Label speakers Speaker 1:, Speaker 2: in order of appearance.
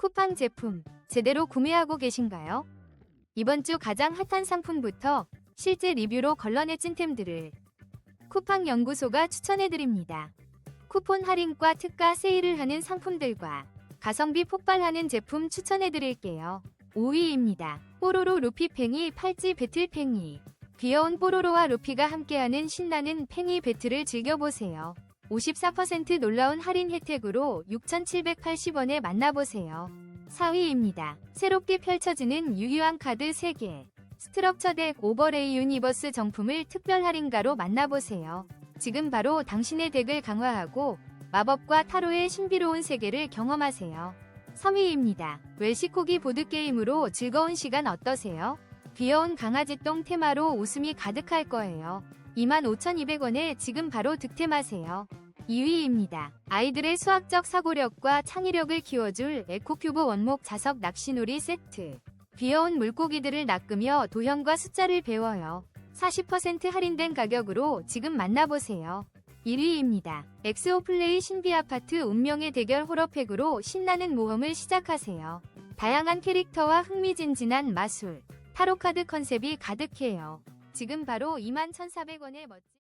Speaker 1: 쿠팡 제품 제대로 구매하고 계신가요? 이번 주 가장 핫한 상품부터 실제 리뷰로 걸러내 찐템들을 쿠팡 연구소가 추천해드립니다. 쿠폰 할인과 특가 세일을 하는 상품들과 가성비 폭발하는 제품 추천해드릴게요. 5위입니다. 뽀로로 루피 팽이 팔찌 배틀 팽이 귀여운 뽀로로와 루피가 함께하는 신나는 팽이 배틀을 즐겨보세요. 54% 놀라운 할인 혜택으로 6,780원에 만나보세요. 4위입니다. 새롭게 펼쳐지는 유희왕 카드 3개. 스트럭처 덱 오버레이 유니버스 정품을 특별 할인가로 만나보세요. 지금 바로 당신의 덱을 강화하고 마법과 타로의 신비로운 세계를 경험하세요. 3위입니다. 웰시코기 보드게임으로 즐거운 시간 어떠세요? 귀여운 강아지 똥 테마로 웃음이 가득할 거예요. 25,200원에 지금 바로 득템하세요. 2위입니다. 아이들의 수학적 사고력과 창의력을 키워줄 에코큐브 원목 자석 낚시놀이 세트. 귀여운 물고기들을 낚으며 도형과 숫자를 배워요. 40% 할인된 가격으로 지금 만나보세요. 1위입니다. 엑스오플레이 신비 아파트 운명의 대결 호러팩으로 신나는 모험을 시작하세요. 다양한 캐릭터와 흥미진진한 마술, 타로카드 컨셉이 가득해요. 지금 바로 21,400원의 멋진